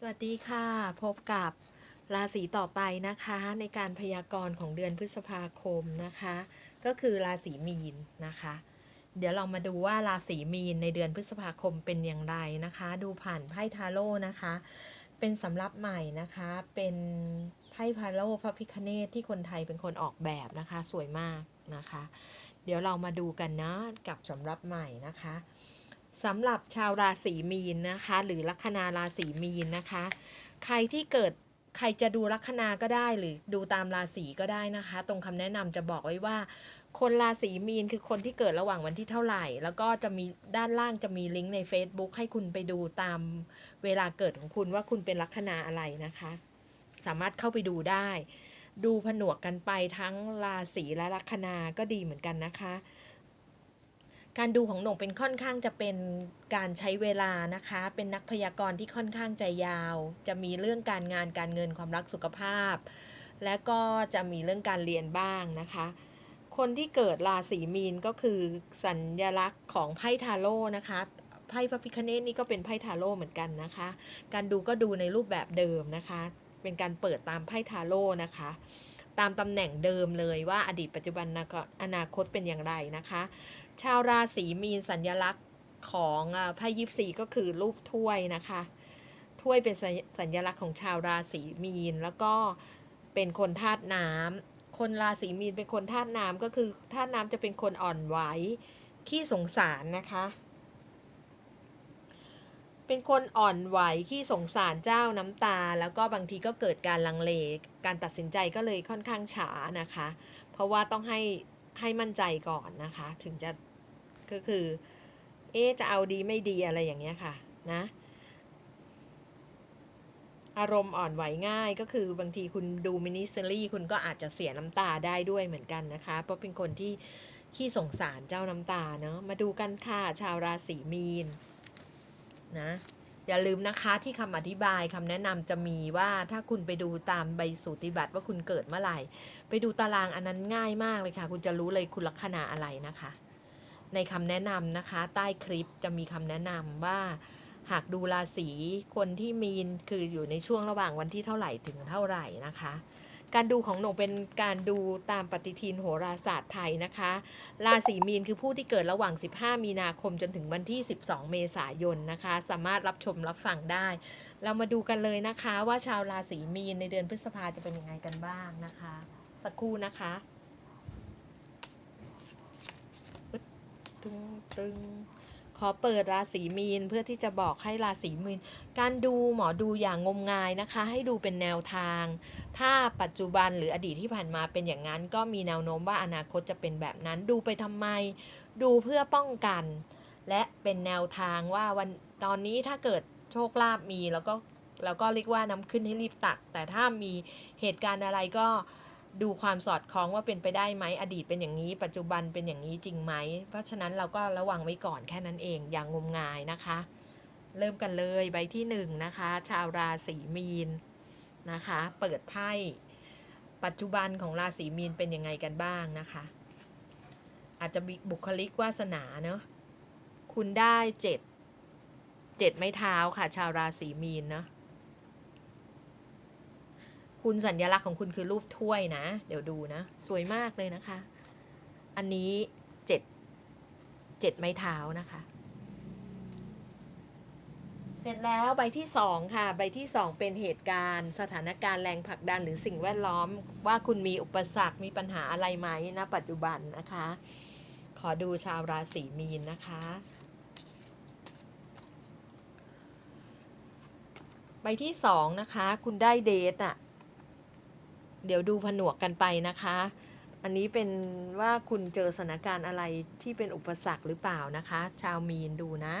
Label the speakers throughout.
Speaker 1: สวัสดีค่ะ พบกับราศีต่อไปนะคะ ในการพยากรณ์ของเดือนพฤษภาคมนะคะ ก็คือราศีมีนนะคะ เดี๋ยวเรามาดูว่าราศีมีนในเดือนพฤษภาคมเป็นอย่างไรนะคะ ดูผ่านไพ่ทาโร่นะคะ เป็นสำรับใหม่นะคะ เป็นไพ่ทาโร่พระพิคเนตที่คนไทยเป็นคนออกแบบนะคะ สวยมากนะคะ เดี๋ยวเรามาดูกันนะกับสำรับใหม่นะคะ สำหรับชาวราศีมีนนะคะ หรือลัคนาราศีมีนนะคะ ใครที่เกิดใครจะดูลัคนาก็ได้หรือดูตามราศีก็ได้นะคะ ตรงคำแนะนำจะบอกไว้ว่า คนราศีมีนคือคนที่เกิดระหว่างวันที่เท่าไหร่ แล้วก็จะมีด้านล่างจะมีลิงก์ใน Facebook ให้คุณไปดูตามเวลาเกิดของคุณว่าคุณเป็นลัคนาอะไรนะคะ สามารถเข้าไปดูได้ ดูผนวกกันไปทั้งราศีและลัคนาก็ดีเหมือนกันนะคะ การดูของหน่งเป็นค่อนข้างจะเป็นการใช้เวลานะคะ เป็นนักพยากรณ์ที่ค่อนข้างใจยาว จะมีเรื่องการงานการเงินความรักสุขภาพ และก็จะมีเรื่องการเรียนบ้างนะคะ คนที่เกิดราศีมีนก็คือสัญลักษณ์ของไพ่ทาโร่นะคะไพ่พระพิคเนตนี่ก็เป็นไพ่ทาโร่เหมือนกันนะคะ การดูก็ดูในรูปแบบเดิมนะคะ เป็นการเปิดตามไพ่ทาโร่นะคะ ตามตำแหน่งเดิมเลยว่าอดีตปัจจุบันอนาคตเป็นอย่างไรนะคะ ชาวราศีมีนสัญลักษณ์ของไพ่ยิปซีก็คือรูปถ้วยนะคะ ถ้วยเป็นสัญลักษณ์ของชาวราศีมีน แล้วก็เป็นคนธาตุน้ำคนราศีมีนเป็นคนธาตุน้ำก็คือธาตุน้ำจะเป็นคนอ่อนไหวขี้สงสารนะคะ เป็นคนอ่อนไหวขี้สงสารเจ้าน้ำตา แล้วก็บางทีก็เกิดการลังเล การตัดสินใจก็เลยค่อนข้างช้านะคะ เพราะว่าต้องให้ให้มั่นใจก่อนนะคะ ถึงจะ ก็คือ เอ๊จะเอาดีไม่ดีอะไรอย่างเงี้ยค่ะนะอารมณ์อ่อนไหวง่ายก็คือบางทีคุณดูมินิซีรีส์คุณก็อาจจะเสียน้ำตาได้ด้วยเหมือนกันนะคะ เพราะเป็นคนที่ขี้สงสารเจ้าน้ำตาเนาะมาดูกันค่ะชาวราศีมีนนะอย่าลืมนะคะที่คำอธิบายคำแนะนำจะมีว่าถ้าคุณไปดูตามใบสูติบัตรว่าคุณเกิดเมื่อไหร่ ไปดูตารางอันนั้นง่ายมากเลยค่ะ คุณจะรู้เลยคุณลัคนาอะไรนะคะ ในคำแนะนำนะคะ ใต้คลิปจะมีคำแนะนำว่า หากดูราศีคนที่มีนคืออยู่ในช่วงระหว่างวันที่เท่าไหร่ถึงเท่าไหร่นะคะ การดูของหนูเป็นการดูตามปฏิทินโหราศาสตร์ไทยนะคะ ราศีมีนคือผู้ที่เกิดระหว่าง 15 มีนาคมจนถึงวันที่ 12 เมษายนนะคะ สามารถรับชมรับฟังได้ เรามาดูกันเลยนะคะ ว่าชาวราศีมีนในเดือนพฤษภาจะเป็นยังไงกันบ้างนะคะ สักครู่นะคะ ตึงตึงขอเปิดราศีมีนเพื่อที่จะบอกให้ราศีมีน การดูหมอดูอย่างงมงายนะคะ ให้ดูเป็นแนวทาง ถ้าปัจจุบันหรืออดีตที่ผ่านมาเป็นอย่างนั้น ก็มีแนวโน้มว่าอนาคตจะเป็นแบบนั้นดูไปทำไม ดูเพื่อป้องกัน และเป็นแนวทางว่าวันตอนนี้ถ้าเกิดโชคลาภมีแล้วก็แล้วก็เรียกว่าน้ำขึ้นให้รีบตัก แต่ถ้ามีเหตุการณ์อะไรก็ ดูความสอดคล้องว่าเป็นไปได้ไหมอดีตเป็นอย่างนี้ ปัจจุบันเป็นอย่างนี้จริงไหม เพราะฉะนั้นเราก็ระวังไว้ก่อนแค่นั้นเองอย่างงมงายนะคะ เริ่มกันเลยใบที่หนึ่งนะคะ ชาวราศีมีนนะคะ เปิดไพ่ปัจจุบันของราศีมีนเป็นยังไงกันบ้างนะคะ อาจจะมีบุคลิกวาสนาเนาะคุณได้เจ็ดเจ็ดไม้เท้าค่ะ ชาวราศีมีนเนาะ คุณสัญลักษณ์ของคุณคือรูปถ้วยนะ เดี๋ยวดูนะ สวยมากเลยนะคะ อันนี้เจ็ดเจ็ดไม้เท้านะคะ เสร็จแล้วใบที่สองค่ะ ใบที่สองเป็นเหตุการณ์ สถานการณ์แรงผลักดันหรือสิ่งแวดล้อม ว่าคุณมีอุปสรรคมีปัญหาอะไรไหมณปัจจุบันนะคะ ขอดูชาวราศีมีนนะคะใบที่สองนะคะ คุณได้เดทอะ เดี๋ยวดูผนวกกันไปนะคะ อันนี้เป็นว่าคุณเจอสถานการณ์อะไรที่เป็นอุปสรรคหรือเปล่านะคะ ชาวมีนดูนะ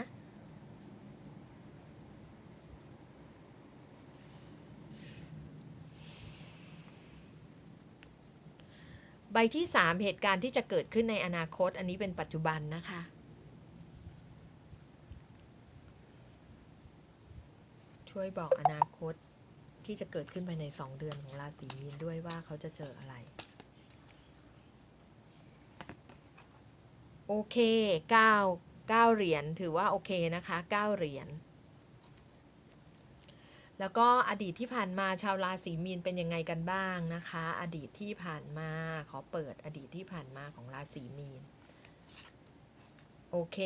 Speaker 1: ใบที่ 3 เหตุการณ์ที่จะเกิดขึ้นในอนาคต อันนี้เป็นปัจจุบันนะคะ ช่วยบอกอนาคต ที่จะเกิดขึ้นภายใน 2 เดือนของราศีมีนด้วยว่าเขาจะเจออะไร โอเค9 9เหรียญถือว่าโอเคนะคะ9เหรียญแล้วก็อดีตที่ผ่านมาชาวราศีมีนเป็นยังไงกันบ้างนะคะ อดีตที่ผ่านมาขอเปิดอดีตที่ผ่านมาของราศีมีน โอเค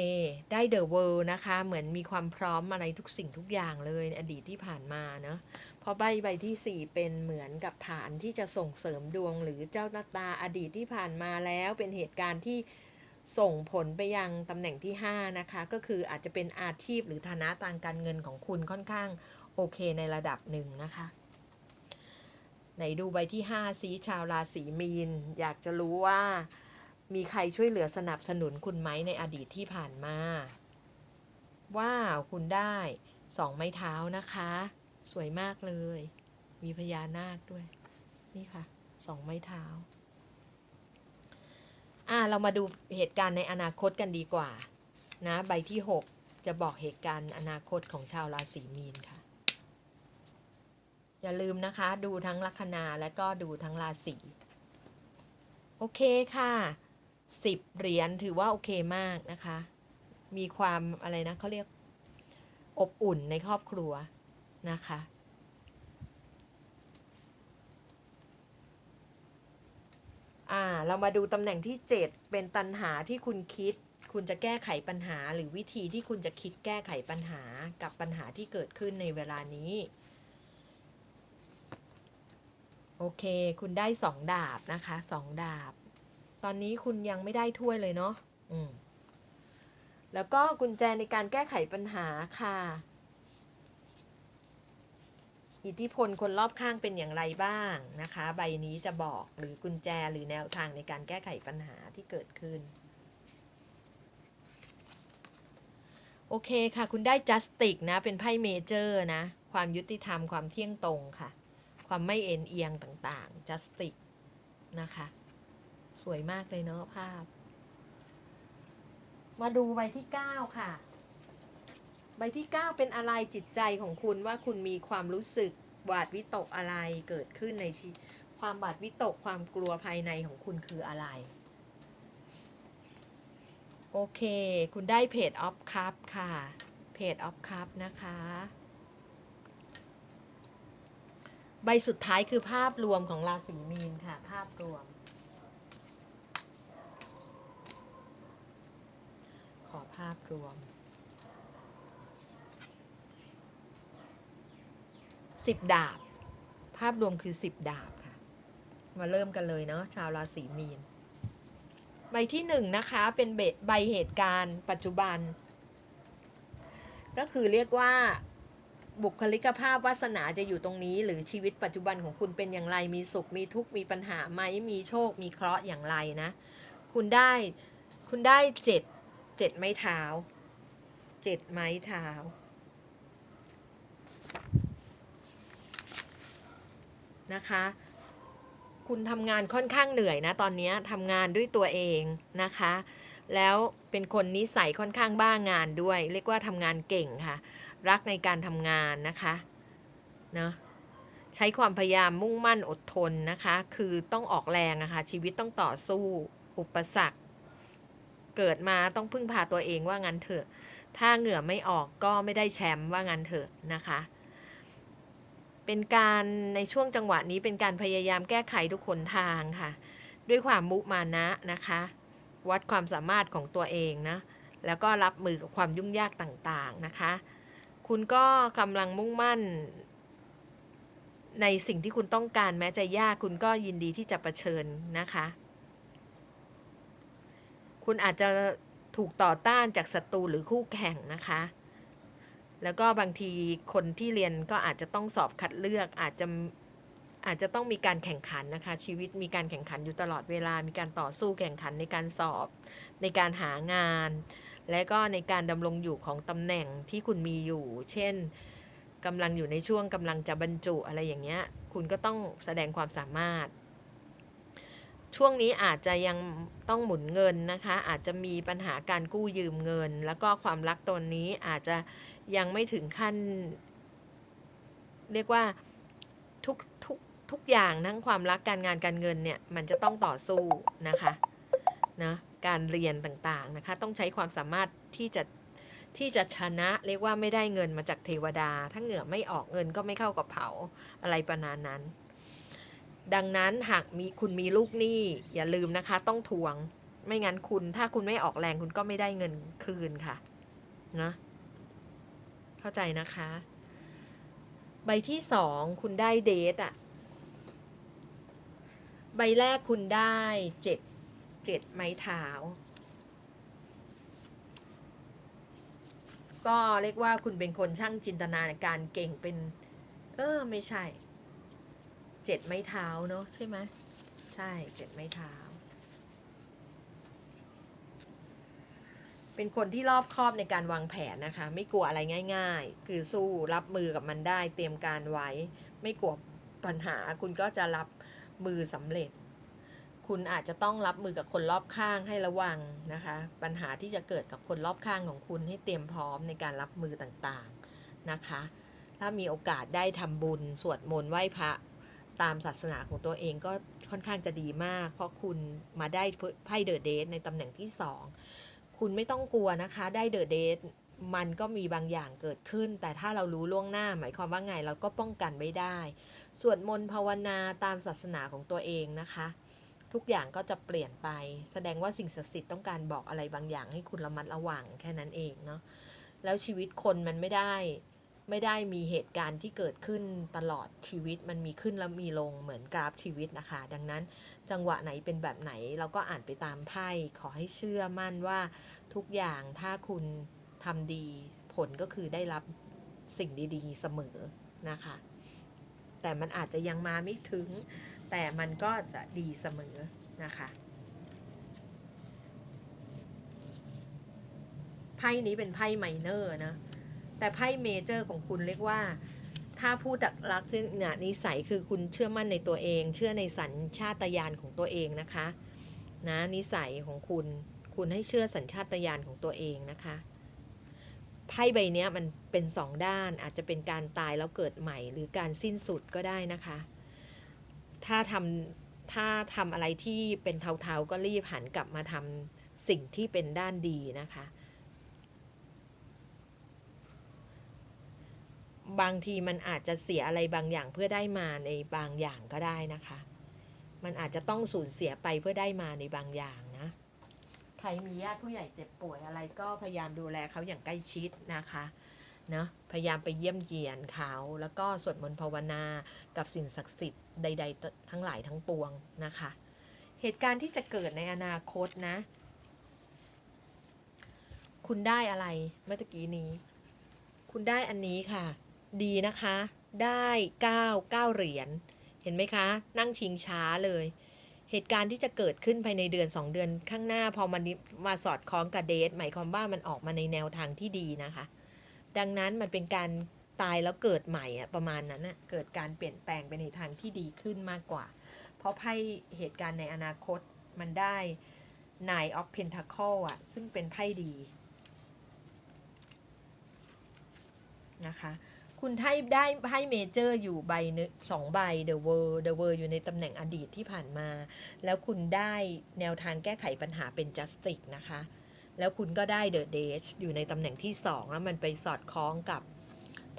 Speaker 1: ได้เดอะเวิลด์นะคะ เหมือนมีความพร้อมอะไรทุกสิ่งทุกอย่างเลยอดีตที่ผ่านมาเนาะเพราะใบใบที่ 4 เป็นเหมือนกับฐานที่จะส่งเสริมดวง หรือเจ้าหน้าตาอดีตที่ผ่านมาแล้วเป็นเหตุการณ์ที่ส่งผลไปยังตำแหน่งที่ 5 นะคะ ก็คืออาจจะเป็นอาชีพหรือฐานะทางการเงินของคุณค่อนข้างโอเคในระดับหนึ่งนะคะไหนดูใบที่ 5 สีชาวราศีมีน อยากจะรู้ว่า มีใครช่วยเหลือสนับสนุนคุณไหมในอดีตที่ผ่านมา ว้าว คุณได้สองไม้เท้านะคะ สวยมากเลย มีพญานาคด้วย นี่ค่ะสองไม้เท้า อ่าเรามาดูเหตุการณ์ในอนาคตกันดีกว่า นะใบที่ 6 จะบอกเหตุการณ์อนาคตของชาวราศีมีนค่ะ อย่าลืมนะคะ ดูทั้งลัคนาและก็ดูทั้งราศีโอเคค่ะ สิบเหรียญถือว่าโอเคมากนะคะ มีความอะไรนะเขาเรียกอบอุ่นในครอบครัวนะคะ อ่า เรามาดูตำแหน่งที่ 7 เป็นตันหาที่คุณคิด คุณจะแก้ไขปัญหา หรือวิธีที่คุณจะคิดแก้ไขปัญหากับปัญหาที่เกิดขึ้นในเวลานี้ โอเค คุณได้สองดาบนะคะสองดาบ ตอนนี้คุณยังไม่ได้ถ้วยเลยเนาะอืมแล้วก็กุญแจในการแก้ไขปัญหาค่ะ อิทธิพลคนรอบข้างเป็นอย่างไรบ้างนะคะ ใบนี้จะบอกหรือกุญแจหรือแนวทางในการแก้ไขปัญหาที่เกิดขึ้น โอเคค่ะ คุณได้จัสติกนะ เป็นไพ่เมเจอร์นะ ความยุติธรรมความเที่ยงตรงค่ะ ความไม่เอ็นเอียงต่างๆจัสติกนะคะ สวยมากเลยเนาะภาพ มาดูใบที่9ค่ะ ใบที่9เป็นอะไรจิตใจของคุณว่าคุณมีความรู้สึกหวาดวิตกอะไรเกิดขึ้นในชีความหวาดวิตกความกลัวภายในของคุณคืออะไร โอเค คุณได้เพจออฟคัพค่ะ เพจออฟคัพนะคะ ใบสุดท้ายคือภาพรวมของราศีมีนค่ะ ภาพรวม ขอ ภาพรวมสิบดาบ ภาพรวมคือสิบดาบค่ะ มาเริ่มกันเลยเนาะชาวราศีมีน ใบที่หนึ่งนะคะเป็นเบใบเหตุการณ์ปัจจุบัน ก็คือเรียกว่าบุคลิกภาพวาสนาจะอยู่ตรงนี้ หรือชีวิตปัจจุบันของคุณเป็นอย่างไรมีสุขมีทุกข์มีปัญหาไหมมีโชคมีเคราะห์อย่างไรนะ คุณได้คุณได้เจ็ด เจ็ดไม้เท้าเจ็ดไม้เท้านะคะ คุณทำงานค่อนข้างเหนื่อยนะตอนนี้ทำงานด้วยตัวเองนะคะ แล้วเป็นคนนิสัยค่อนข้างบ้างานด้วย เรียกว่าทำงานเก่งค่ะ รักในการทำงานนะคะเนาะใช้ความพยายามมุ่งมั่นอดทนนะคะ คือต้องออกแรงนะคะ ชีวิตต้องต่อสู้อุปสรรค เกิดมาต้องพึ่งพาตัวเองว่างั้นเถอะ ถ้าเหงื่อไม่ออกก็ไม่ได้แชมป์ว่างั้นเถอะนะคะ เป็นการในช่วงจังหวะนี้เป็นการพยายามแก้ไขทุกขนทางค่ะ ด้วยความมุมานะนะคะ วัดความสามารถของตัวเองนะ แล้วก็รับมือกับความยุ่งยากต่างๆนะคะ คุณก็กำลังมุ่งมั่นในสิ่งที่คุณต้องการแม้จะยากคุณก็ยินดีที่จะะเผชิญนะคะ คุณอาจจะถูกต่อต้านจากศัตรูหรือคู่แข่งนะคะ แล้วก็บางทีคนที่เรียนก็อาจจะต้องสอบคัดเลือกอาจจะอาจจะต้องมีการแข่งขันนะคะ ชีวิตมีการแข่งขันอยู่ตลอดเวลา มีการต่อสู้แข่งขันในการสอบ ในการหางาน และก็ในการดำรงอยู่ของตำแหน่งที่คุณมีอยู่ เช่นกำลังอยู่ในช่วงกำลังจะบรรจุอะไรอย่างเงี้ย คุณก็ต้องแสดงความสามารถ ช่วงนี้อาจจะยังต้องหมุนเงินนะคะ อาจจะมีปัญหาการกู้ยืมเงิน แล้วก็ความรักตนนี้อาจจะยังไม่ถึงขั้น เรียกว่าทุกทุกทุกอย่างทั้งความรักการงานการเงินเนี่ยมันจะต้องต่อสู้นะคะนะการเรียนต่างๆนะคะ ต้องใช้ความสามารถที่จะที่จะชนะเรียกว่าไม่ได้เงินมาจากเทวดา ถ้าเหงื่อไม่ออกเงินก็ไม่เข้ากระเป๋าอะไรประมาณนั้น ดังนั้นหากมีคุณมีลูกหนี้อย่าลืมนะคะ ต้องทวง ไม่งั้นคุณถ้าคุณไม่ออกแรงคุณก็ไม่ได้เงินคืนค่ะนะเข้าใจนะคะ ใบที่สองคุณได้เดทอะใบแรกคุณได้เจ็ดเจ็ดไม้เท้าก็เรียกว่าคุณเป็นคนช่างจินตนาการเก่งเป็น เออ ไม่ใช่ เจ็ดไม้เท้าเนอะใช่ไหมใช่เจ็ดไม้เท้า เป็นคนที่รอบคอบในการวางแผนนะคะ ไม่กลัวอะไรง่าย ๆ คือสู้รับมือกับมันได้ เตรียมการไว้ ไม่กลัวปัญหา คุณก็จะรับมือสำเร็จ คุณอาจจะต้องรับมือกับคนรอบข้างให้ระวังนะคะ ปัญหาที่จะเกิดกับคนรอบข้างของคุณให้เตรียมพร้อมในการรับมือต่างๆนะคะ ถ้ามีโอกาสได้ทำบุญสวดมนต์ไหว้พระ ตามศาสนาของตัวเองก็ค่อนข้างจะดีมาก เพราะคุณมาได้ไพ่เดอะเดทในตำแหน่งที่สองคุณไม่ต้องกลัวนะคะ ได้เดอะเดทมันก็มีบางอย่างเกิดขึ้น แต่ถ้าเรารู้ล่วงหน้า หมายความว่าไงเราก็ป้องกันไว้ได้ สวดมนต์ภาวนาตามศาสนาของตัวเองนะคะ ทุกอย่างก็จะเปลี่ยนไป แสดงว่าสิ่งศักดิ์สิทธิ์ต้องการบอกอะไรบางอย่างให้คุณระมัดระวังแค่นั้นเองเนาะแล้วชีวิตคนมันไม่ได้ ไม่ได้มีเหตุการณ์ที่เกิดขึ้นตลอดชีวิตมันมีขึ้นแล้วมีลงเหมือนกราฟชีวิตนะคะ ดังนั้นจังหวะไหนเป็นแบบไหนเราก็อ่านไปตามไพ่ขอให้เชื่อมั่นว่าทุกอย่างถ้าคุณทำดีผลก็คือได้รับสิ่งดีๆเสมอนะคะ แต่มันอาจจะยังมาไม่ถึง แต่มันก็จะดีเสมอนะคะไพ่นี้เป็นไพ่ไมเนอร์นะ แต่ไพ่เมเจอร์ของคุณเรียกว่า ถ้าพูดจากลักษณะนิสัยคือคุณเชื่อมั่นในตัวเอง เชื่อในสัญชาตญาณของตัวเองนะคะนะนิสัยของคุณคุณให้เชื่อสัญชาตญาณของตัวเองนะคะไพ่ใบนี้มันเป็นสองด้านอาจจะเป็นการตายแล้วเกิดใหม่ หรือการสิ้นสุดก็ได้นะคะ ถ้าทำถ้าทำอะไรที่เป็นเทาๆก็รีบหันกลับมาทำสิ่งที่เป็นด้านดีนะคะ บางทีมันอาจจะเสียอะไรบางอย่างเพื่อได้มาในบางอย่างก็ได้นะคะ มันอาจจะต้องสูญเสียไปเพื่อได้มาในบางอย่างนะ ใครมีญาติผู้ใหญ่เจ็บป่วยอะไรก็พยายามดูแลเขาอย่างใกล้ชิดนะคะเนาะพยายามไปเยี่ยมเยียนเขาแล้วก็สวดมนต์ภาวนากับสิ่งศักดิ์สิทธิ์ใด ๆ ทั้งหลายทั้งปวงนะคะ เหตุการณ์ที่จะเกิดในอนาคตนะ คุณได้อะไรเมื่อกี้นี้ คุณได้อันนี้ค่ะ ดีนะคะ ได้ 9 9 เหรียญ เห็นไหมคะ นั่งชิงช้าเลย เหตุการณ์ที่จะเกิดขึ้นภายในเดือน 2 เดือนข้างหน้า พอมันมาสอดคล้องกับเดทหมายความว่ามันออกมาในแนวทางที่ดีนะคะ ดังนั้นมันเป็นการตายแล้วเกิดใหม่อะประมาณนั้นนะเกิดการเปลี่ยนแปลงไปในทางที่ดีขึ้นมากกว่า เพราะไพ่เหตุการณ์ในอนาคตมันได้ Nine of Pentacle อะซึ่งเป็นไพ่ดีนะคะ คุณไทยได้ไพ่เมเจอร์อยู่ใบนึสองใบ The World The World อยู่ในตำแหน่งอดีตที่ผ่านมา แล้วคุณได้แนวทางแก้ไขปัญหาเป็น Justice นะคะ แล้วคุณก็ได้ The Dage อยู่ในตำแหน่งที่สองแล้วมันไปสอดคล้องกับ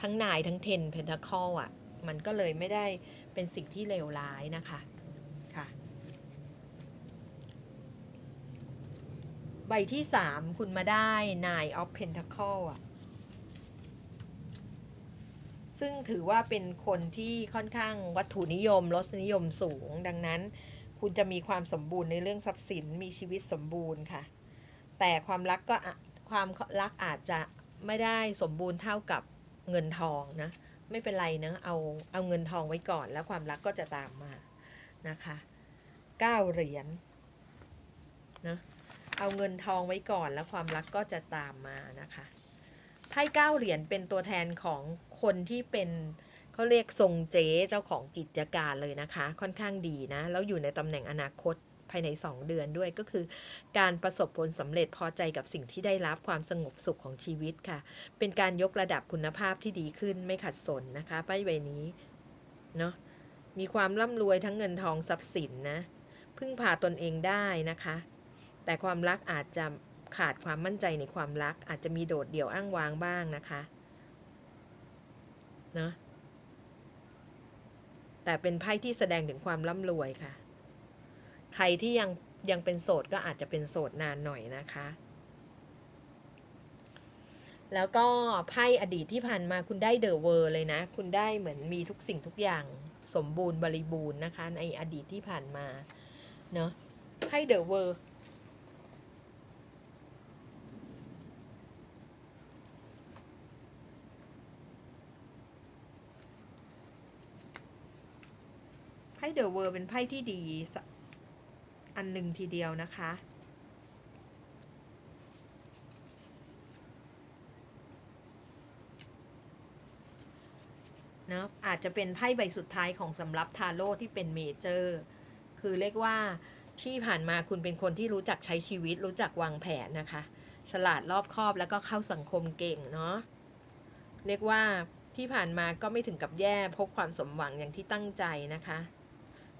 Speaker 1: ทั้งนายทั้ง Ten Pentacle อะ มันก็เลยไม่ได้เป็นสิ่งที่เลวร้ายนะคะค่ะใบที่สามคุณมาได้ Nine of Pentacle อะ ซึ่งถือว่าเป็นคนที่ค่อนข้างวัตถุนิยมรสนิยมสูง ดังนั้น คุณจะมีความสมบูรณ์ในเรื่องทรัพย์สินมีชีวิตสมบูรณ์ค่ะ แต่ความรักก็ความรักอาจจะไม่ได้สมบูรณ์เท่ากับเงินทองนะไม่เป็นไรนะเอาเอาเงินทองไว้ก่อน แล้วความรักก็จะตามมานะคะเก้าเหรียญนะเอาเงินทองไว้ก่อนแล้วความรักก็จะตามมานะคะ ไพ่เก้าเหรียญเป็นตัวแทนของคนที่เป็นเขาเรียกทรงเจ๊เจ้าของกิจการเลยนะคะ ค่อนข้างดีนะ แล้วอยู่ในตำแหน่งอนาคตภายใน 2 เดือนด้วยก็คือ การประสบผลสำเร็จพอใจกับสิ่งที่ได้รับความสงบสุขของชีวิตค่ะ เป็นการยกระดับคุณภาพที่ดีขึ้นไม่ขัดสนนะคะไพ่ใบนี้เนาะมีความร่ำรวยทั้งเงินทองทรัพย์สินนะพึ่งพาตนเองได้นะคะ แต่ความรักอาจจะ ขาดความมั่นใจในความรัก อาจจะมีโดดเดี่ยวอ้างว้างบ้างนะคะเนาะแต่เป็นไพ่ที่แสดงถึงความร่ำรวยค่ะ ใครที่ยังยังเป็นโสดก็อาจจะเป็นโสดนานหน่อยนะคะ แล้วก็ไพ่อดีตที่ผ่านมาคุณได้เดอะเวอร์เลยนะ คุณได้เหมือนมีทุกสิ่งทุกอย่างสมบูรณ์บริบูรณ์นะคะ ในอดีตที่ผ่านมา เนาะไพ่เดอะเวอร์ พ่เดอะเวอร์เป็นไพ่ที่ดี อันหนึ่งทีเดียวนะคะเนะ อาจจะเป็นไพ่ใบสุดท้ายของสำรับทาโร่ที่เป็นเมเจอร์ คือเรียกว่าที่ผ่านมาคุณเป็นคนที่รู้จักใช้ชีวิต รู้จักวางแผนนะคะ ฉลาดรอบคอบแล้วก็เข้าสังคมเก่งเนาะ เรียกว่าที่ผ่านมาก็ไม่ถึงกับแย่พบความสมหวังอย่างที่ตั้งใจนะคะ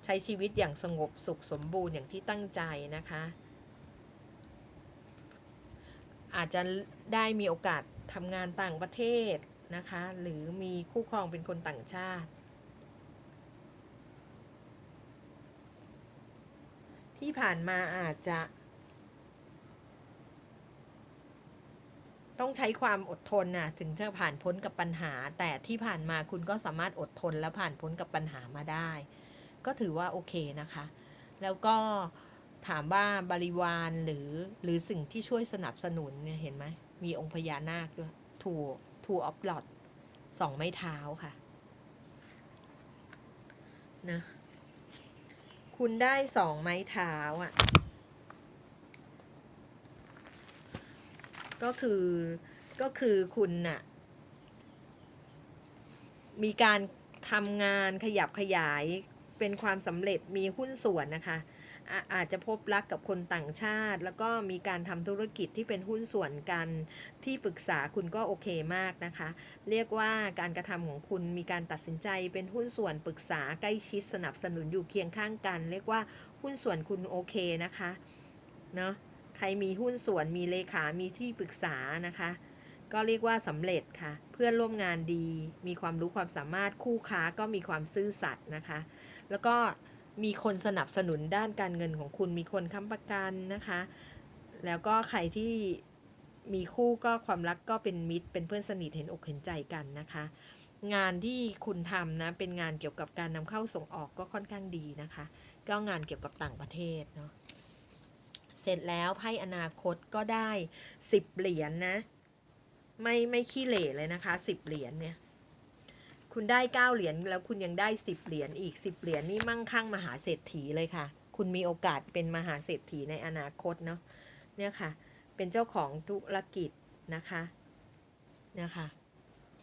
Speaker 1: ใช้ชีวิตอย่างสงบสุขสมบูรณ์อย่างที่ตั้งใจนะคะ อาจจะได้มีโอกาสทำงานต่างประเทศนะคะ หรือมีคู่ครองเป็นคนต่างชาติ ที่ผ่านมาอาจจะต้องใช้ความอดทนนะถึงจะผ่านพ้นกับปัญหา แต่ที่ผ่านมาคุณก็สามารถอดทนและผ่านพ้นกับปัญหามาได้ ก็ถือว่าโอเคนะคะ แล้วก็ถามว่าบริวารหรือหรือสิ่งที่ช่วยสนับสนุนเนี่ยเห็นไหมมีองค์พญานาคด้วยทูทูออฟลอดสองไม้เท้าค่ะนะคุณได้สองไม้เท้าอะ ก็คือก็คือคุณน่ะ มีการทำงานขยับขยาย เป็นความสำเร็จมีหุ้นส่วนนะคะอาอาจจะพบรักกับคนต่างชาติ แล้วก็มีการทำธุรกิจที่เป็นหุ้นส่วนกันที่ปรึกษาคุณก็โอเคมากนะคะ เรียกว่าการกระทำของคุณมีการตัดสินใจเป็นหุ้นส่วนปรึกษาใกล้ชิดสนับสนุนอยู่เคียงข้างกัน เรียกว่าหุ้นส่วนคุณโอเคนะคะเนาะใครมีหุ้นส่วนมีเลขามีที่ปรึกษานะคะ ก็เรียกว่าสำเร็จค่ะ เพื่อนร่วมงานดี มีความรู้ความสามารถคู่ค้าก็มีความซื่อสัตย์นะคะ แล้วก็มีคนสนับสนุนด้านการเงินของคุณ มีคนค้ำประกันนะคะ แล้วก็ใครที่มีคู่ก็ความรักก็เป็นมิตร เป็นเพื่อนสนิทเห็นอกเห็นใจกันนะคะ งานที่คุณทำนะ เป็นงานเกี่ยวกับการนำเข้าส่งออกก็ค่อนข้างดีนะคะ ก็งานเกี่ยวกับต่างประเทศเนาะ เสร็จแล้วไพ่อนาคตก็ได้สิบเหรียญนนะ ไม่ไม่ขี้เหร่เลยนะคะสิบเหรียญเนี่ย คุณได้เก้าเหรียญแล้วคุณยังได้สิบเหรียญอีกสิบเหรียญนี่มั่งคั่งมหาเศรษฐีเลยค่ะ คุณมีโอกาสเป็นมหาเศรษฐีในอนาคตเนาะเนี่ยค่ะ เป็นเจ้าของธุรกิจนะคะนะคะ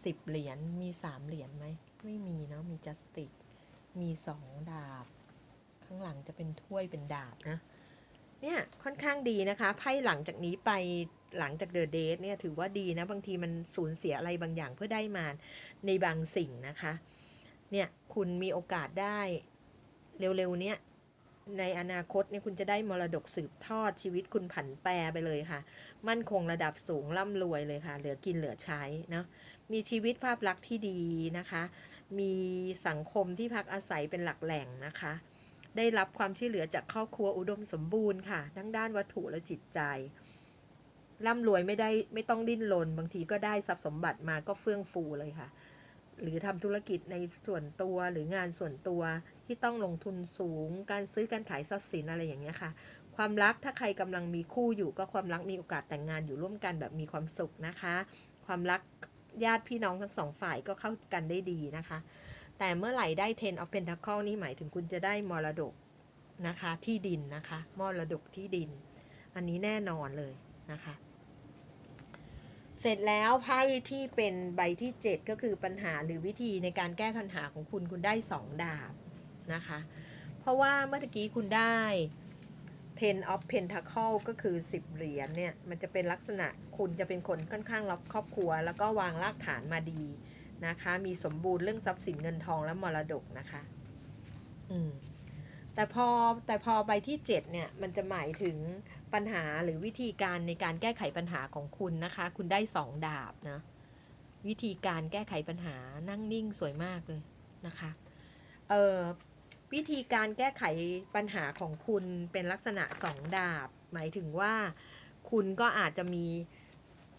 Speaker 1: สิบเหรียญมีสามเหรียญไหมไม่มีเนาะมีจัสติกมีสองดาบ ข้างหลังจะเป็นถ้วยเป็นดาบนะเนี่ยค่อนข้างดีนะคะไพ่หลังจากนี้ไป หลังจากเดอะเดทเนี่ยถือว่าดีนะ บางทีมันสูญเสียอะไรบางอย่างเพื่อได้มาในบางสิ่งนะคะ เนี่ยคุณมีโอกาสได้เร็วๆเนี้ยในอนาคตเนี่ยคุณจะได้มรดกสืบทอดชีวิตคุณผันแปรไปเลยค่ะ มั่นคงระดับสูงร่ำรวยเลยค่ะ เหลือกินเหลือใช้เนาะมีชีวิตภาพลักษณ์ที่ดีนะคะ มีสังคมที่พักอาศัยเป็นหลักแหล่งนะคะ ได้รับความช่วยเหลือจากครอบครัวอุดมสมบูรณ์ค่ะ ทั้งด้านวัตถุและจิตใจ ร่ำรวยไม่ได้ไม่ต้องดิ้นรนบางทีก็ได้ทรัพย์สมบัติมาก็เฟื่องฟูเลยค่ะ หรือทำธุรกิจในส่วนตัวหรืองานส่วนตัวที่ต้องลงทุนสูง การซื้อการขายทรัพย์สินอะไรอย่างเงี้ยค่ะ ความรักถ้าใครกำลังมีคู่อยู่ก็ความรักมีโอกาสแต่งงานอยู่ร่วมกันแบบมีความสุขนะคะ ความรักญาติพี่น้องทั้งสองฝ่ายก็เข้ากันได้ดีนะคะ แต่เมื่อไหร่ได้ Ten of Pentacle นี่หมายถึงคุณจะได้มรดกนะคะที่ดินนะคะมรดกที่ดิน อันนี้แน่นอนเลยนะคะ เสร็จแล้วไพ่ที่เป็นใบที่ 7 ก็คือปัญหาหรือวิธีในการแก้ปัญหาของคุณคุณได้ 2 ดาบนะคะ เพราะว่าเมื่อกี้คุณได้ Ten of Pentacle ก็คือ 10 เหรียญเนี่ย มันจะเป็นลักษณะคุณจะเป็นคนค่อนข้างรับครอบครัว แล้วก็วางรากฐานมาดีนะคะ มีสมบูรณ์เรื่องทรัพย์สินเงินทองและมรดกนะคะ อืม แต่พอแต่พอใบที่ 7 เนี่ย มันจะหมายถึงปัญหาหรือวิธีการในการแก้ไขปัญหาของคุณนะคะ คุณได้สองดาบนะ วิธีการแก้ไขปัญหานั่งนิ่งสวยมากเลยนะคะเอ่อวิธีการแก้ไขปัญหาของคุณเป็นลักษณะสองดาบ หมายถึงว่าคุณก็อาจจะมี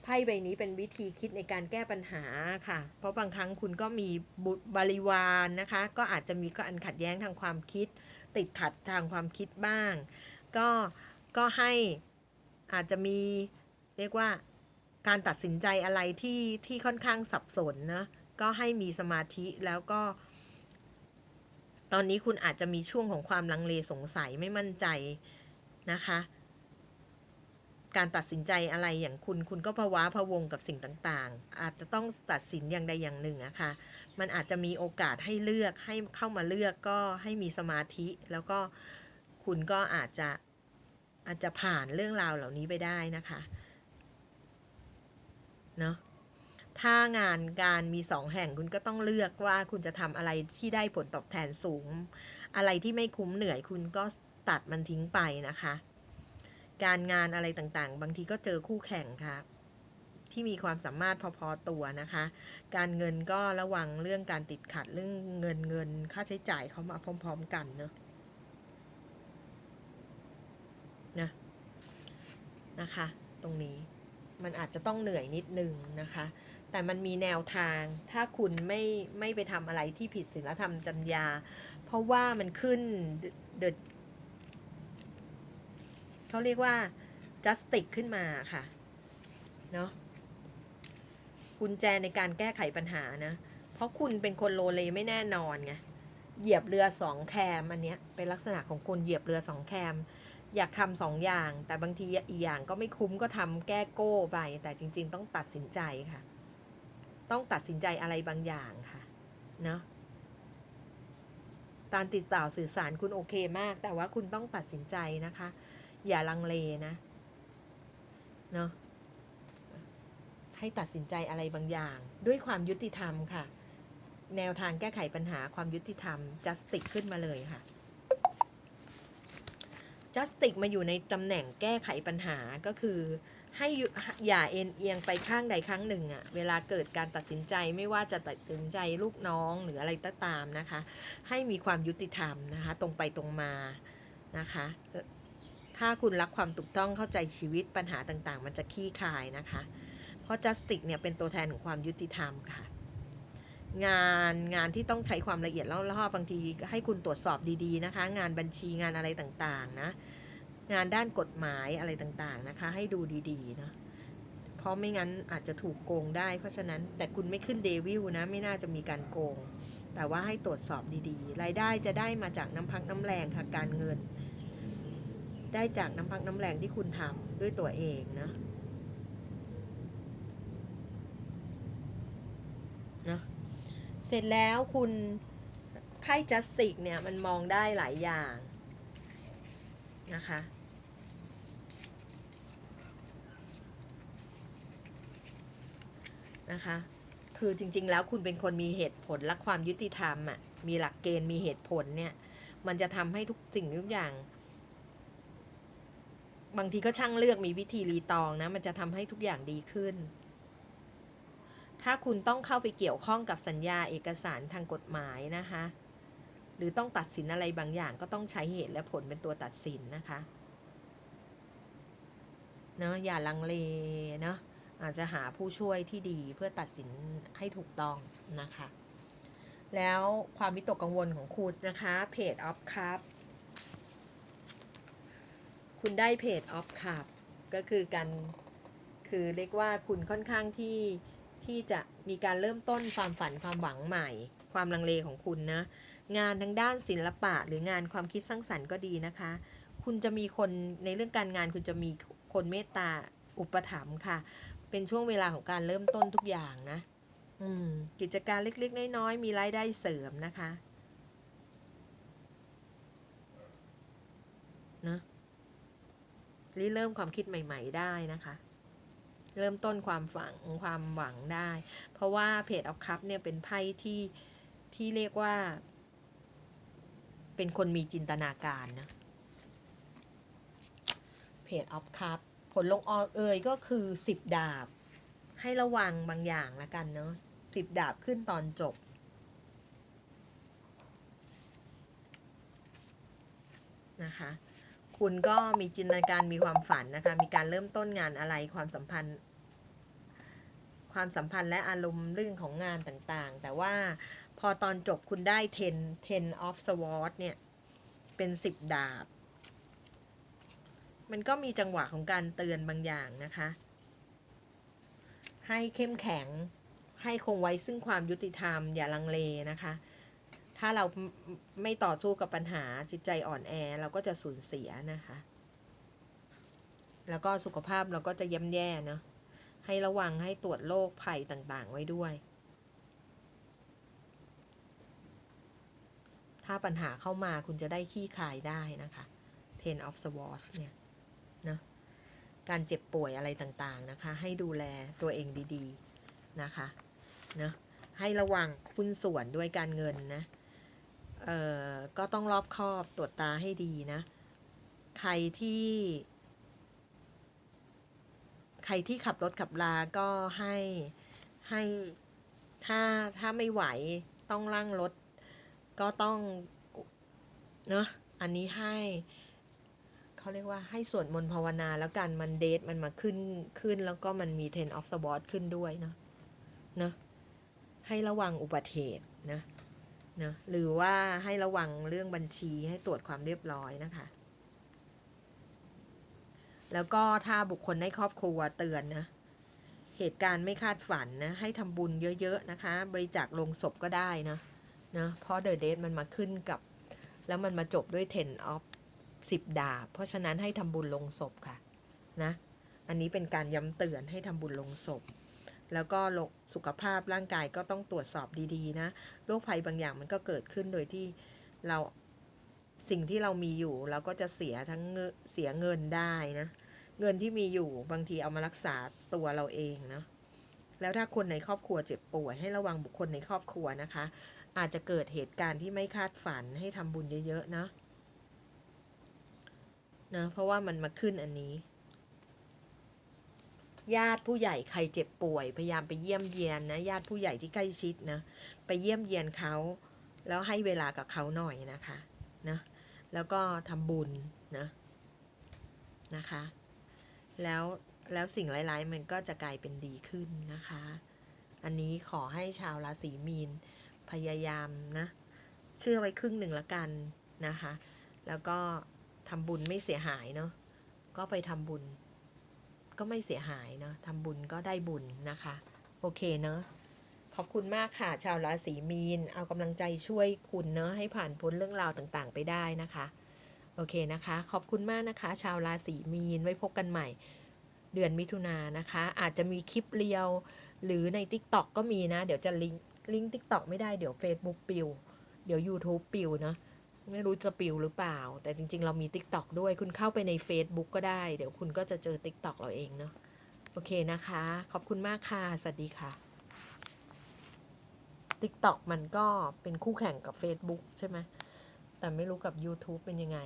Speaker 1: ไพ่ใบนี้เป็นวิธีคิดในการแก้ปัญหาค่ะ เพราะบางครั้งคุณก็มีบุตรบริวารนนะคะ ก็อาจจะมีการขัดแย้งทางความคิด ติดขัดทางความคิดบ้าง ก็ก็ให้อาจจะมีเรียกว่าการตัดสินใจอะไรที่ที่ค่อนข้างสับสนนะก็ให้มีสมาธิแล้วก็ ตอนนี้คุณอาจจะมีช่วงของความลังเลสงสัยไม่มั่นใจนะคะ การตัดสินใจอะไรอย่างคุณคุณก็ภาวะพะวงกับสิ่งต่างๆ อาจจะต้องตัดสินอย่างใดอย่างหนึ่งอะคะ่ะ มันอาจจะมีโอกาสให้เลือกให้เข้ามาเลือกก็ให้มีสมาธิ แล้วก็คุณก็อาจจะอาจจะผ่านเรื่องราวเหล่านี้ไปได้นะคะเนาะถ้างานการมีสองแห่งคุณก็ต้องเลือกว่าคุณจะทำอะไรที่ได้ผลตอบแทนสูง อะไรที่ไม่คุ้มเหนื่อยคุณก็ตัดมันทิ้งไปนะคะ การงานอะไรต่างๆ บางทีก็เจอคู่แข่งค่ะ ที่มีความสามารถพอๆตัวนะคะ การเงินก็ระวังเรื่องการติดขัดเรื่องเงินเงินค่าใช้จ่ายเขามาพร้อม ๆ กันเนาะนะนะคะ ตรงนี้มันอาจจะต้องเหนื่อยนิดนึงนะคะ แต่มันมีแนวทาง ถ้าคุณไม่ไม่ไปทำอะไรที่ผิดศีลธรรมจัญญา เพราะว่ามันขึ้นเดเขาเรียกว่า justice ขึ้นมาค่ะ เนาะ กุญแจในการแก้ไขปัญหานะ เพราะคุณเป็นคนโลเลไม่แน่นอนไง เหยียบเรือสองแคมอันเนี้ยเป็นลักษณะของคนเหยียบเรือสองแคม อยากทำสองอย่าง แต่บางทีอีกอย่างก็ไม่คุ้มก็ทำแก้โก้ไป แต่จริง ๆ ต้องตัดสินใจค่ะ ต้องตัดสินใจอะไรบางอย่างค่ะเนาะการติดต่อสื่อสารคุณโอเคมาก แต่ว่าคุณต้องตัดสินใจนะคะ อย่าลังเลนะ เนาะ ให้ตัดสินใจอะไรบางอย่าง ด้วยความยุติธรรมค่ะ แนวทางแก้ไขปัญหาความยุติธรรม justice ขึ้นมาเลยค่ะ justice มาอยู่ในตำแหน่งแก้ไขปัญหาก็คือ ให้อย่าเอ็นเอียงไปข้างใดข้างหนึ่งอะเวลาเกิดการตัดสินใจไม่ว่าจะตัดสินใจลูกน้องหรืออะไรก็ตามนะคะ ให้มีความยุติธรรมนะคะ ตรงไปตรงมานะคะ ถ้าคุณรักความถูกต้องเข้าใจชีวิตปัญหาต่างๆ มันจะขี้คายนะคะ เพราะ justice เนี่ยเป็นตัวแทนของความยุติธรรมค่ะ งานงานที่ต้องใช้ความละเอียดแล้วบางทีให้คุณตรวจสอบดีๆนะคะ งานบัญชีงานอะไรต่างๆนะ งานด้านกฎหมายอะไรต่างๆนะคะ ให้ดูดีๆเนาะเพราะไม่งั้นอาจจะถูกโกงได้ เพราะฉะนั้นแต่คุณไม่ขึ้นเดวิลนะไม่น่าจะมีการโกง แต่ว่าให้ตรวจสอบดีๆ รายได้จะได้มาจากน้ำพักน้ำแรงค่ะการเงิน ได้จากน้ำพักน้ำแรงที่คุณทำด้วยตัวเองนะนะ เสร็จแล้วคุณไพ่จัสติกเนี่ยมันมองได้หลายอย่างนะคะนะคะ คือจริง ๆ แล้วคุณเป็นคนมีเหตุผลและความยุติธรรมอะ่ะ มีหลักเกณฑ์มีเหตุผลเนี่ย มันจะทำให้ทุกสิ่งทุกอย่าง บางทีก็ช่างเลือกมีวิธีรีตองนะ มันจะทำให้ทุกอย่างดีขึ้น ถ้าคุณต้องเข้าไปเกี่ยวข้องกับสัญญาเอกสารทางกฎหมายนะคะ หรือต้องตัดสินอะไรบางอย่างก็ต้องใช้เหตุและผลเป็นตัวตัดสินนะคะเนาะอย่าลังเลเนาะอาจจะหาผู้ช่วยที่ดีเพื่อตัดสินให้ถูกต้องนะคะ แล้วความวิตกกังวลของคุณนะคะเพจออฟคัพคุณได้เพจออฟคัพก็คือการคือเรียกว่าคุณค่อนข้างที่ ที่จะมีการเริ่มต้นความฝันความหวังใหม่ ความลังเลของคุณนะ งานทางด้านศิลปะ หรืองานความคิดสร้างสรรค์ก็ดีนะคะ คุณจะมีคนในเรื่องการงานคุณจะมีคนเมตตาอุปถัมภ์ค่ะ เป็นช่วงเวลาของการเริ่มต้นทุกอย่างนะกิจการเล็กๆ น้อยๆมีรายได้เสริมนะคะนะริเริ่มความคิดใหม่ ๆ ได้นะคะ เริ่มต้นความฝังความหวังได้ เพราะว่าเพจออฟคัพเนี่ยเป็นไพ่ที่ที่เรียกว่า เป็นคนมีจินตนาการนะเพจออฟคัพผลลงออเอยก็คือสิบดาบ ให้ระวังบางอย่างละกันเนาะสิบดาบขึ้นตอนจบนะคะ คุณก็มีจินตนาการมีความฝันนะคะ มีการเริ่มต้นงานอะไรความสัมพันธ์ ความสัมพันธ์และอารมณ์เรื่องของงานต่างๆ แต่ว่าพอตอนจบคุณได้ 10 10 of swords เนี่ย เป็น 10 ดาบ มันก็มีจังหวะของการเตือนบางอย่างนะคะ ให้เข้มแข็งให้คงไว้ซึ่งความยุติธรรมอย่าลังเลนะคะ ถ้าเราไม่ต่อสู้กับปัญหาจิตใจอ่อนแอเราก็จะสูญเสียนะคะ แล้วก็สุขภาพเราก็จะย่ำแย่เนาะให้ระวังให้ตรวจโรคภัยต่างๆ ไว้ด้วย ถ้าปัญหาเข้ามาคุณจะได้ขี้คายได้นะคะ Ten of Swords เนี่ยนะการเจ็บป่วยอะไรต่างๆนะคะ ให้ดูแลตัวเองดีๆนะคะนะให้ระวังคุณส่วนด้วยการเงินนะ เอ่อก็ต้องรอบคอบตรวจตาให้ดีนะ ใครที่ ใครที่ขับรถขับลาก็ให้ให้ถ้าถ้าไม่ไหวต้องลั่งรถ ก็ต้องเนาะอันนี้ให้เขาเรียกว่าให้สวดมนต์ภาวนาแล้วกันมันเดทมันมาขึ้นขึ้นแล้วก็มันมี10 of swords ขึ้นด้วยเนาะเนาะให้ระวังอุบัติเหตุนะ นะหรือว่าให้ระวังเรื่องบัญชีให้ตรวจความเรียบร้อยนะคะ แล้วก็ถ้าบุคคลในครอบครัวเตือนนะ เหตุการณ์ไม่คาดฝันนะให้ทำบุญเยอะๆนะคะ บริจาคลงศพก็ได้นะนะเพราะเดอะเดทมันมาขึ้นกับ แล้วมันมาจบด้วย 10 of 10 ดาบ เพราะฉะนั้นให้ทำบุญลงศพค่ะนะ อันนี้เป็นการย้ำเตือนให้ทำบุญลงศพ แล้วก็โรคสุขภาพร่างกายก็ต้องตรวจสอบดีๆนะโรคภัยบางอย่างมันก็เกิดขึ้นโดยที่เราสิ่งที่เรามีอยู่เราก็จะเสียทั้งเสียเงินได้นะ เงินที่มีอยู่บางทีเอามารักษาตัวเราเองเนาะแล้วถ้าคนในครอบครัวเจ็บป่วยให้ระวังบุคคลในครอบครัวนะคะ อาจจะเกิดเหตุการณ์ที่ไม่คาดฝันให้ทำบุญเยอะๆนะนะเพราะว่ามันมาขึ้นอันนี้ ญาติผู้ใหญ่ใครเจ็บป่วย พยายามไปเยี่ยมเยียนนะญาติผู้ใหญ่ที่ใกล้ชิดนะไปเยี่ยมเยียนเขา แล้วให้เวลากับเขาหน่อยนะคะนะแล้วก็ทำบุญนะนะคะ แล้วแล้วสิ่งร้ายๆมันก็จะกลายเป็นดีขึ้นนะคะ อันนี้ขอให้ชาวราศีมีนพยายามนะ เชื่อไว้ครึ่งหนึ่งละกันนะคะ แล้วก็ทำบุญไม่เสียหายเนาะก็ไปทำบุญ ก็ไม่เสียหายเนาะทำบุญก็ได้บุญนะคะ โอเคเนาะขอบคุณมากค่ะ ชาวราศีมีน เอากำลังใจช่วยคุณเนาะให้ผ่านพ้นเรื่องราวต่างๆ ไปได้นะคะ โอเคนะคะ ขอบคุณมากนะคะ ชาวราศีมีนไว้พบกันใหม่ เดือนมิถุนายนนะคะ อาจจะมีคลิปเรียว หรือใน TikTok ก็มีนะ เดี๋ยวจะลิงก์ลิงก์ TikTok ไม่ได้เดี๋ยว Facebook ปิว เดี๋ยว YouTube ปิวเนาะ ไม่รู้จะปิวหรือเปล่า แต่จริง ๆ เรามี TikTok ด้วย คุณเข้าไปใน Facebook ก็ได้ เดี๋ยวคุณก็จะเจอ TikTok เราเองเนาะ โอเคนะคะ ขอบคุณมากค่ะ สวัสดีค่ะ TikTok มันก็เป็นคู่แข่งกับ Facebook ใช่ไหม แต่ไม่รู้กับ YouTube เป็นยังไง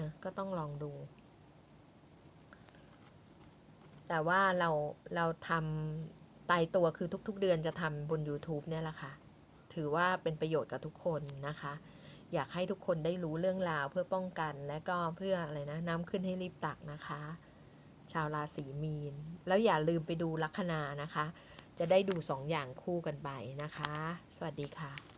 Speaker 1: นะ ก็ต้องลองดู แต่ว่าเรา เราทำตายตัวคือทุก ๆ เดือนจะทำบน YouTube เนี่ยแหละค่ะ ถือว่าเป็นประโยชน์กับทุกคนนะคะ อยากให้ทุกคนได้รู้เรื่องราวเพื่อป้องกันและก็เพื่ออะไรนะน้ำขึ้นให้รีบตักนะคะ ชาวราศีมีน แล้วอย่าลืมไปดูลัคนานะคะ จะได้ดูสองอย่างคู่กันไปนะคะ สวัสดีค่ะ